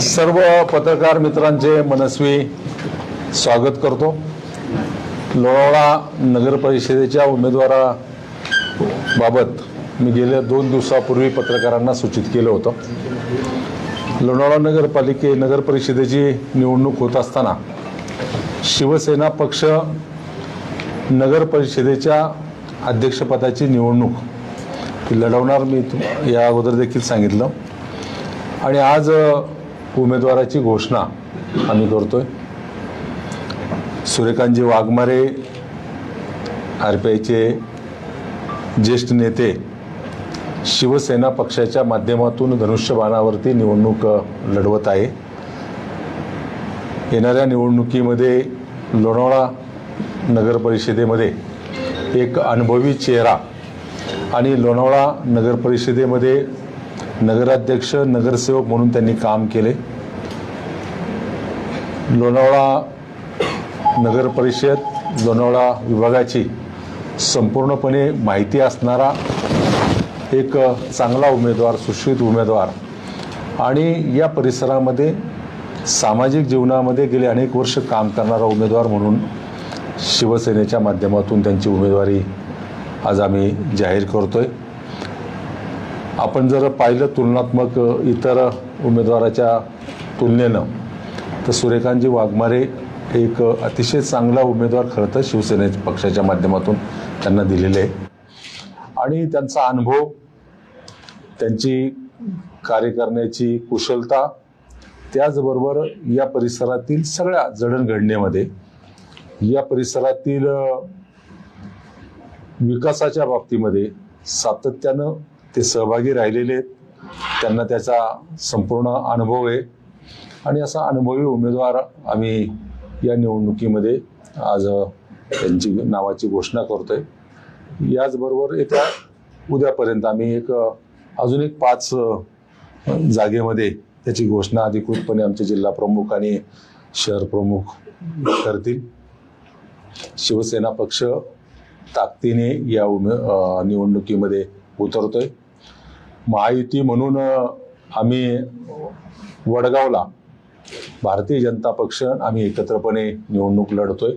सर्व पत्रकार मित्रांचे मनस्वी स्वागत करतो. लोणावळा नगर परिषदेच्या उमेदवाराबाबत मी गेल्या दोन दिवसापूर्वी पत्रकारांना सूचित केलं होतं. लोणावळा नगरपालिके नगर परिषदेची निवडणूक होत असताना शिवसेना पक्ष नगर परिषदेच्या अध्यक्षपदाची निवडणूक लढवणार मी या अगोदर देखील सांगितलं. आणि आज उमेदवाराची घोषणा आम्ही करतोय. सूर्यकांतजी वाघमारे आर पी आयचे ज्येष्ठ नेते शिवसेना पक्षाच्या माध्यमातून धनुष्यबाणावरती निवडणूक लढवत आहे. येणाऱ्या निवडणुकीमध्ये लोणावळा नगर परिषदेमध्ये एक अनुभवी चेहरा आणि लोणावळा नगर परिषदेमध्ये नगराध्यक्ष नगरसेवक म्हणून त्यांनी काम केले. लोणावळा नगर परिषद लोणावळा विभागाची संपूर्णपणे माहिती असणारा एक चांगला उमेदवार सुश्रित उमेदवार आणि या परिसरामध्ये सामाजिक जीवनामध्ये गेले अनेक वर्ष काम करणारा उमेदवार म्हणून शिवसेनेच्या माध्यमातून त्यांची उमेदवारी आज आम्ही जाहीर करतो आहे आपण जर पाहिलं तुलनात्मक इतर उमेदवाराच्या तुलनेनं तर सूर्यकांतजी वाघमारे एक अतिशय चांगला उमेदवार खरं तर शिवसेने पक्षाच्या माध्यमातून त्यांना दिलेले आहे. आणि त्यांचा अनुभव त्यांची कार्य करण्याची कुशलता त्याचबरोबर या परिसरातील सगळ्या जडणघडणीमध्ये या परिसरातील विकासाच्या बाबतीमध्ये सातत्यानं ते सहभागी राहिलेले आहेत. त्यांना त्याचा संपूर्ण अनुभव आहे. आणि असा अनुभवी उमेदवार आम्ही या निवडणुकीमध्ये आज त्यांची नावाची घोषणा करतोय. याचबरोबर येत्या उद्यापर्यंत आम्ही एक अजून एक पाच जागेमध्ये त्याची घोषणा अधिकृतपणे आमचे जिल्हा प्रमुख आणि शहर प्रमुख करतील. शिवसेना पक्ष ताकदीने या उमे निवडणुकीमध्ये उतरतोय. महायुती म्हणून आम्ही वडगावला भारतीय जनता पक्ष आम्ही एकत्रपणे निवडणूक लढतोय.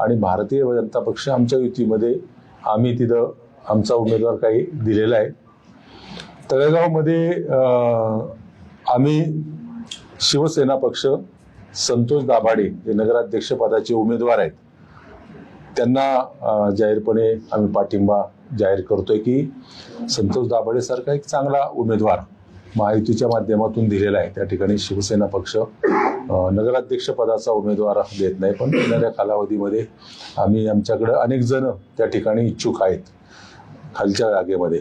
आणि भारतीय जनता पक्ष आमच्या युतीमध्ये आम्ही तिथं आमचा उमेदवार काही दिलेला आहे. तळेगावमध्ये आम्ही शिवसेना पक्ष संतोष दाभाडे हे नगराध्यक्षपदाचे उमेदवार आहेत त्यांना जाहीरपणे आम्ही पाठिंबा जाहीर करतोय की संतोष दाभाडेसारखा एक चांगला उमेदवार महायुतीच्या माध्यमातून दिलेला आहे. त्या ठिकाणी शिवसेना पक्ष नगराध्यक्ष पदाचा उमेदवार देत नाही पण येणाऱ्या कालावधीमध्ये आम्ही आमच्याकडे अनेक जण त्या ठिकाणी इच्छुक आहेत खालच्या जागेमध्ये.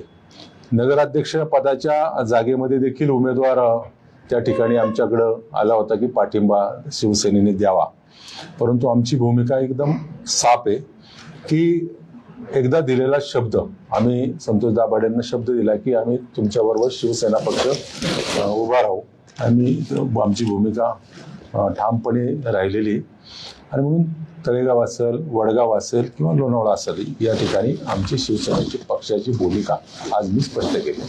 नगराध्यक्ष पदाच्या जागेमध्ये देखील उमेदवार त्या ठिकाणी आमच्याकडं आला होता की पाठिंबा शिवसेनेने द्यावा. परंतु आमची भूमिका एकदम साफ आहे की एकदा दिलेला शब्द आम्ही संतोष दाभाडेंना शब्द दिला की आम्ही तुमच्याबरोबर शिवसेना पक्ष उभा राहू. आणि आमची भूमिका ठामपणे राहिलेली आणि म्हणून तळेगाव असेल वडगाव असेल किंवा लोणावळा असेल या ठिकाणी आमची शिवसेनेची पक्षाची भूमिका आज मी स्पष्ट केली.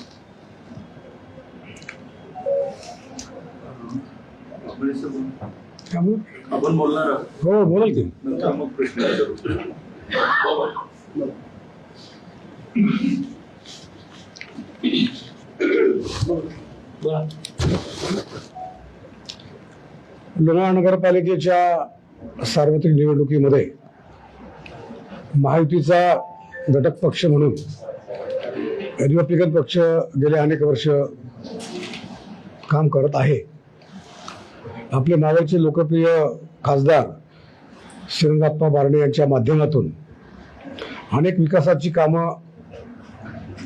आपण बोलणार हो बोलाल की. नंतर मग प्रश्न. लोणावळा नगरपालिकेच्या सार्वत्रिक निवडणुकीमध्ये महायुतीचा घटक पक्ष म्हणून रिपब्लिकन पक्ष गेले अनेक वर्ष काम करत आहे. आपले मावळचे लोकप्रिय खासदार श्रीरंगाप्पा बारणे यांच्या माध्यमातून अनेक विकासाची कामं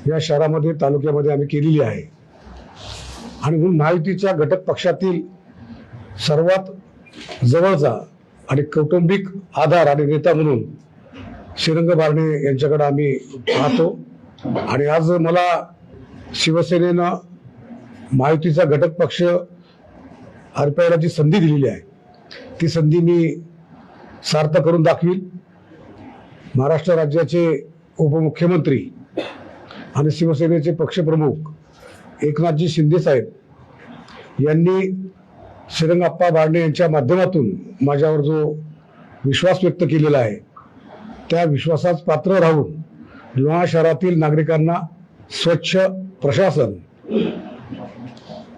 या शहरामध्ये तालुक्यामध्ये आम्ही केलेली आहे. आणि म्हणून महायुतीच्या घटक पक्षातील सर्वात जवळचा आणि कौटुंबिक आधार आणि नेता म्हणून श्रीरंग बारणे यांच्याकडे आम्ही पाहतो. आणि आज मला शिवसेनेनं महायुतीचा घटक पक्ष आरपीआयला जी संधी दिलेली आहे. ती संधी मी सार्थ करून दाखवील महाराष्ट्र राज्याचे उपमुख्यमंत्री आणि शिवसेनेचे पक्षप्रमुख एकनाथजी शिंदे साहेब यांनी श्रीरंगाप्पा बारणे यांच्या माध्यमातून माझ्यावर जो विश्वास व्यक्त केलेला आहे त्या विश्वासास पात्र राहून लोणा शहरातील नागरिकांना स्वच्छ प्रशासन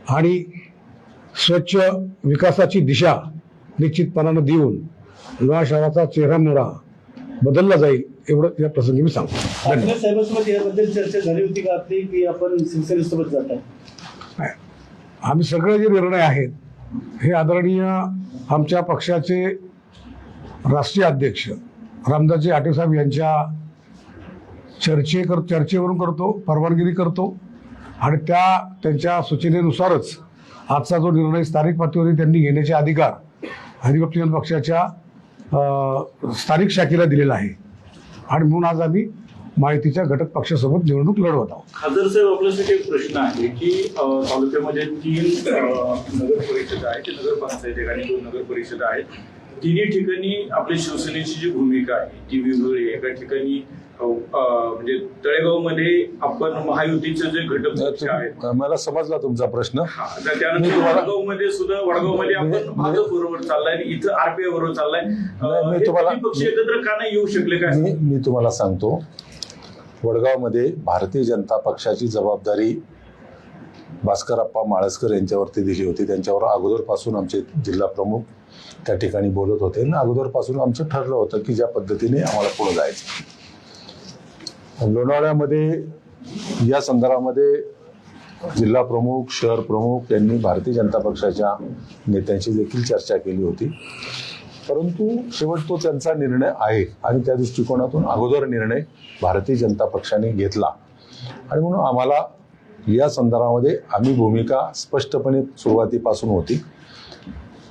आणि स्वच्छ विकासाची दिशा निश्चितपणानं देऊन लोणा शहराचा चेहरा मोहरा बदलला जाईल एवढं या प्रसंगी मी सांगतो. साहेबांसोबत याबद्दल चर्चा झाली होती का आपली की आपण शिवसेनेसोबत जात आहे आम्ही सगळे जे निर्णय आहेत हे आदरणीय आमच्या पक्षाचे राष्ट्रीय अध्यक्ष रामदासजी आटेसाहेब यांच्या चर्चे कर चर्चेवरून करतो परवानगिरी करतो आणि त्या त्यांच्या सूचनेनुसारच आजचा जो निर्णय स्थानिक पातळीवर त्यांनी घेण्याचे अधिकार हरिभक्तीजन पक्षाच्या स्थानिक शाखेला दिलेला आहे. आणि म्हणून आज आम्ही माहितीच्या घटक पक्षासोबत निवडणूक लढवत आहोत. खासदार साहेब आपल्यासाठी एक प्रश्न आहे की तालुक्यामध्ये तीन नगर परिषद आहेत नगर पंचायत आणि दोन नगर परिषद आहेत. तिन्ही ठिकाणी आपल्या शिवसेनेची जी भूमिका आहे ती वेगवेगळी एका ठिकाणी म्हणजे तळेगावमध्ये आपण महायुतीचे जे घटक पक्ष आहेत मला समजला तुमचा प्रश्न. हा, तर मी त्यानंतर तुम्हाला- वडगावमध्ये सुद्धा वडगावमध्ये आपण भाजप बरोबर चाललाय आणि इथं आरपीआय बरोबर चाललाय. मी हे तुम्हाला- तिन्ही पक्ष एकत्र का नाही येऊ शकले काय? मी मी तुम्हाला सांगतो. वडगावमध्ये भारतीय जनता पक्षाची जबाबदारी भास्करप्पा माळसकर यांच्यावरती दिली होती. त्यांच्यावर अगोदरपासून आमचे जिल्हा प्रमुख त्या ठिकाणी बोलत होते. आणि अगोदरपासून आमचं ठरलं होतं की ज्या पद्धतीने आम्हाला पुढे जायचं लोणावळ्यामध्ये या संदर्भामध्ये जिल्हा प्रमुख शहर प्रमुख यांनी भारतीय जनता पक्षाच्या नेत्यांशी देखील चर्चा केली होती. परंतु शेवट तो त्यांचा निर्णय आहे आणि त्या दृष्टिकोनातून अगोदर निर्णय भारतीय जनता पक्षाने घेतला. आणि म्हणून आम्हाला या संदर्भामध्ये आम्ही भूमिका स्पष्टपणे सुरुवातीपासून होती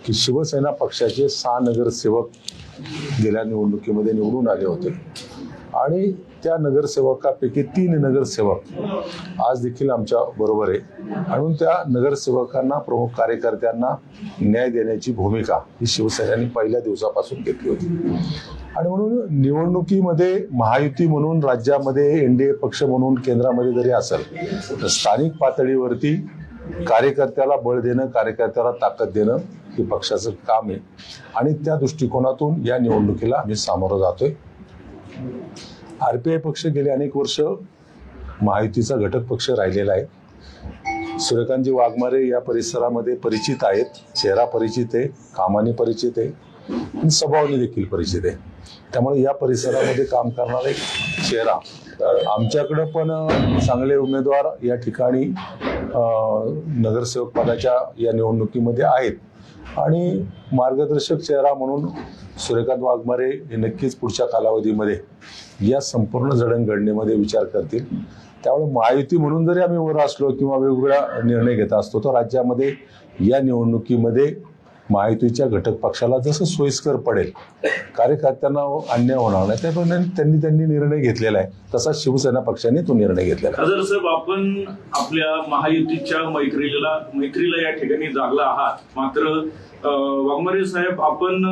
की शिवसेना पक्षाचे सहा नगरसेवक गेल्या निवडणुकीमध्ये निवडून आले होते. आणि त्या नगरसेवकापैकी तीन नगरसेवक आज देखील आमच्या बरोबर आहे. म्हणून त्या नगरसेवकांना प्रमुख कार्यकर्त्यांना न्याय देण्याची भूमिका ही शिवसेनेने पहिल्या दिवसापासून घेतली होती. आणि म्हणून निवडणुकीमध्ये महायुती म्हणून राज्यामध्ये एन डी ए पक्ष म्हणून केंद्रामध्ये जरी असेल तर स्थानिक पातळीवरती कार्यकर्त्याला बळ देणं कार्यकर्त्याला ताकद देणं हे पक्षाचं काम आहे. आणि त्या दृष्टिकोनातून या निवडणुकीला आम्ही सामोरं जातोय. आरपीआय पक्ष गेले अनेक वर्ष महायुतीचा घटक पक्ष राहिलेला आहे. सूर्यकांतजी वाघमारे या परिसरामध्ये परिचित आहेत. चेहरा परिचित आहे कामाने परिचित आहे. आणि स्वभावाने देखील परिचित आहे. त्यामुळे या परिसरामध्ये काम करणारा एक चेहरा. आमच्याकडं पण चांगले उमेदवार या ठिकाणी नगरसेवक पदाच्या या निवडणुकीमध्ये आहेत. आणि मार्गदर्शक चेहरा म्हणून सूर्यकांत वाघमारे हे नक्कीच पुढच्या कालावधीमध्ये या संपूर्ण जडणघडणीमध्ये विचार करतील. त्यामुळे महायुती म्हणून जरी आम्ही वर असलो किंवा वेगवेगळा निर्णय घेत असतो तर राज्यामध्ये या निवडणुकीमध्ये महायुतीच्या घटक पक्षाला जसं सोयीस्कर पडेल कार्यकर्त्यांना अन्याय होणार नाही त्याप्रमाणे त्यांनी त्यांनी निर्णय घेतलेला आहे. तसा शिवसेना पक्षाने तो निर्णय घेतलेला आहे. साहेब आपण आपल्या महायुतीच्या मैत्रीला मैत्रीला या ठिकाणी जागला आहात. मात्र वाघमारे साहेब आपण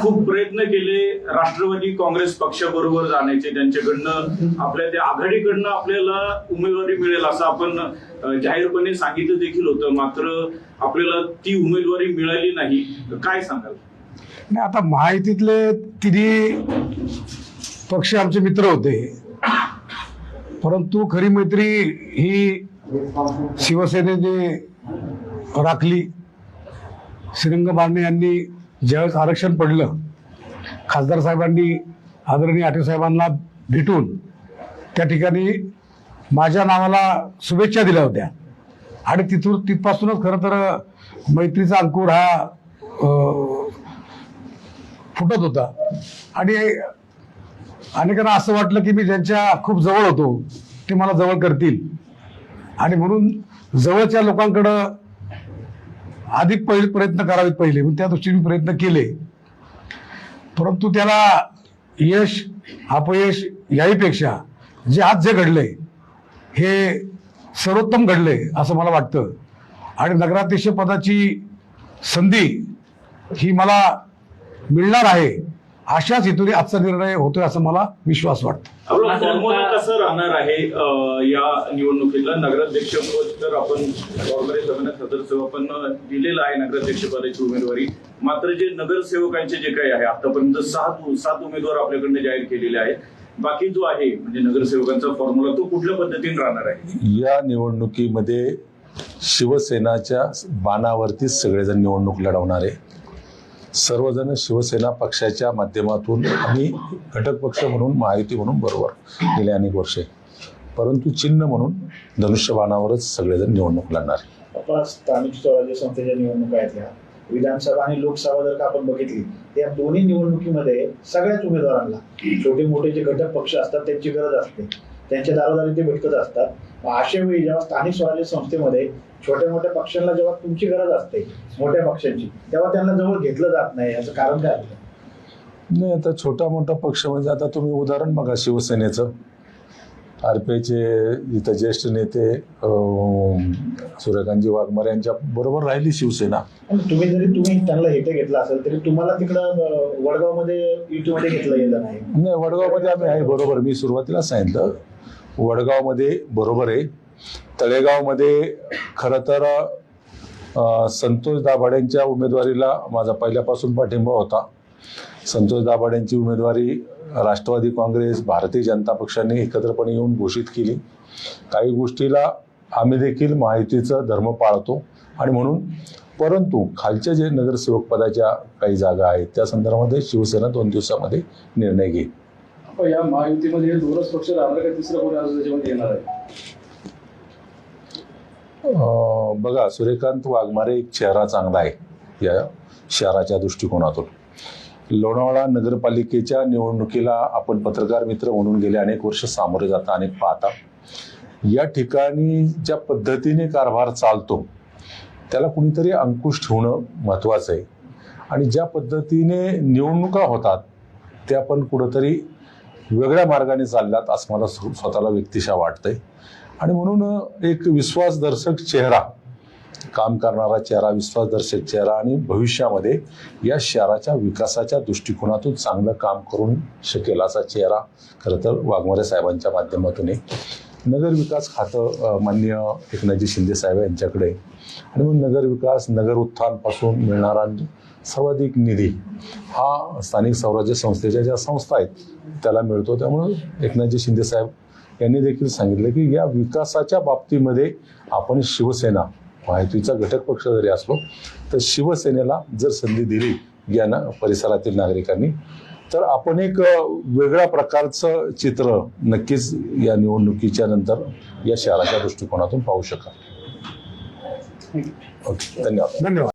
खूप प्रयत्न केले राष्ट्रवादी काँग्रेस पक्षाबरोबर जाण्याचे त्यांच्याकडनं आपल्या त्या आघाडीकडनं आपल्याला उमेदवारी मिळेल असं आपण जाहीरपणे सांगितलं देखील होतं. मात्र आपल्याला ती उमेदवारी मिळाली नाही. काय सांगाल? नाही आता माहितीतले तिन्ही पक्ष आमचे मित्र होते. परंतु खरी मैत्री ही शिवसेनेने राखली. श्रीरंग बारणे यांनी ज्यावेळेस आरक्षण पडलं खासदार साहेबांनी आदरणीय आठे साहेबांना भेटून त्या ठिकाणी माझ्या नावाला शुभेच्छा दिल्या होत्या. आणि तिथून तिथपासूनच खरं तर मैत्रीचा अंकुर हा फुटत होता. आणि अनेकांना असं वाटलं की मी ज्यांच्या खूप जवळ होतो ते मला जवळ करतील. आणि म्हणून जवळच्या लोकांकडं अधिक पहिले प्रयत्न करावेत पहिले म्हणून त्या दृष्टीने प्रयत्न केले. परंतु त्याला यश अपयश याहीपेक्षा जे आज जे घडलंय हे सर्वोत्तम घडलंय असं मला वाटतं. आणि नगराध्यक्ष पदाची संधी ही मला मिळणार आहे. अशाच हेतूने आजचा निर्णय होतोय असं मला विश्वास वाटतो. कसं राहणार आहे या निवडणुकीला? नगराध्यक्ष पद तर आपण सदस्य आपण दिलेलं आहे नगराध्यक्ष पदाची उमेदवारी. मात्र जे नगरसेवकांचे जे काही आहे आतापर्यंत सात सात उमेदवार आपल्याकडनं जाहीर केलेले आहेत. बाकी जो आहे म्हणजे नगरसेवकांचा फॉर्म्युला तो कुठल्या पद्धतीने राहणार आहे? या निवडणुकीमध्ये शिवसेनाच्या बाणावरतीच सगळेजण निवडणूक लढवणार. आहे सर्वजण शिवसेना पक्षाच्या माध्यमातून आम्ही घटक पक्ष म्हणून महायुती म्हणून बरोबर गेले अनेक वर्षे. परंतु चिन्ह म्हणून धनुष्यबाणावरच सगळेजण निवडणूक लढणार. आपण स्थानिक स्वराज्य संस्थेच्या निवडणूक आहेत ह्या. विधानसभा आणि लोकसभा जर का आपण बघितली तर या दोन्ही निवडणुकीमध्ये सगळ्याच उमेदवारांना छोटे मोठे जे घटक पक्ष असतात त्यांची गरज असते. त्यांच्या दारोदारी ते भेटत असतात. अशा वेळी जेव्हा स्थानिक स्वराज्य संस्थेमध्ये छोट्या मोठ्या पक्षांना जेव्हा तुमची गरज असते मोठ्या पक्षांची तेव्हा त्यांना जवळ घेतलं जात नाही याचं कारण काय नाही आता छोटा मोठा पक्ष म्हणजे आता तुम्ही उदाहरण बघा शिवसेनेचं. आरपीआयचे इथं ज्येष्ठ नेते सूर्यकांतजी वाघमारे यांच्या बरोबर राहिली शिवसेना. तुम्ही जरी तुम्ही त्यांना हेटे घेतलं असेल तरी तुम्हाला तिकडं वडगावमध्ये युटीमध्ये घेतलं गेलं नाही. नाही वडगावमध्ये आम्ही आहे बरोबर. मी सुरुवातीला सांगितलं वडगावमध्ये बरोबर आहे. तळेगावमध्ये खरं तर संतोष दाभाड्यांच्या उमेदवारीला माझा पहिल्यापासून पाठिंबा होता. संतोष दाभाड्यांची उमेदवारी राष्ट्रवादी काँग्रेस भारतीय जनता पक्षाने एकत्रपणे येऊन घोषित केली. काही गोष्टीला आम्ही देखील माहितीचं धर्म पाळतो आणि म्हणून परंतु खालच्या जे नगरसेवक पदाच्या काही जागा आहेत त्या संदर्भामध्ये शिवसेना दोन दिवसामध्ये निर्णय घेईल. या महायुतीमध्ये दोनच पक्ष राहणार का? तिसरं कोणी अजून त्याच्यामध्ये येणार आहे? बघा सूर्यकांत वाघमारे एक चेहरा चांगला आहे या शहराच्या दृष्टिकोनातून. लोणावळा नगरपालिकेच्या निवडणुकीला आपण पत्रकार मित्र म्हणून गेले अनेक वर्ष सामोरे जाता अनेक पाहता. या ठिकाणी ज्या पद्धतीने कारभार चालतो त्याला कुणीतरी अंकुश ठेवणं महत्त्वाचं आहे. आणि ज्या पद्धतीने निवडणुका होतात त्या पण कुठंतरी वेगळ्या मार्गाने चालल्यात असं मला स्व- स्वतःला व्यक्तिशा वाटतंय. आणि म्हणून एक विश्वासदर्शक चेहरा काम करणारा चेहरा विश्वासदर्शक चेहरा आणि भविष्यामध्ये या शहराच्या विकासाच्या दृष्टिकोनातून चांगलं काम करून शकेल असा चेहरा खरं तर वाघमारे साहेबांच्या माध्यमातून आहे. नगर विकास खातं मान्य माननीय एकनाथजी शिंदे साहेब यांच्याकडे आणि मग नगर विकास नगर उत्थानपासून मिळणारा सर्वाधिक निधी हा स्थानिक स्वराज्य संस्थेच्या ज्या संस्था आहेत त्याला मिळतो. त्यामुळं एकनाथजी शिंदे साहेब यांनी देखील सांगितलं की या विकासाच्या बाबतीमध्ये आपण शिवसेना माहितीचा घटक पक्ष जरी असलो तर शिवसेनेला जर संधी दिली या ना परिसरातील नागरिकांनी तर आपण एक वेगळ्या प्रकारचं चित्र नक्कीच या निवडणुकीच्या नंतर या शहराच्या दृष्टिकोनातून पाहू शकाल. ओके धन्यवाद. धन्यवाद.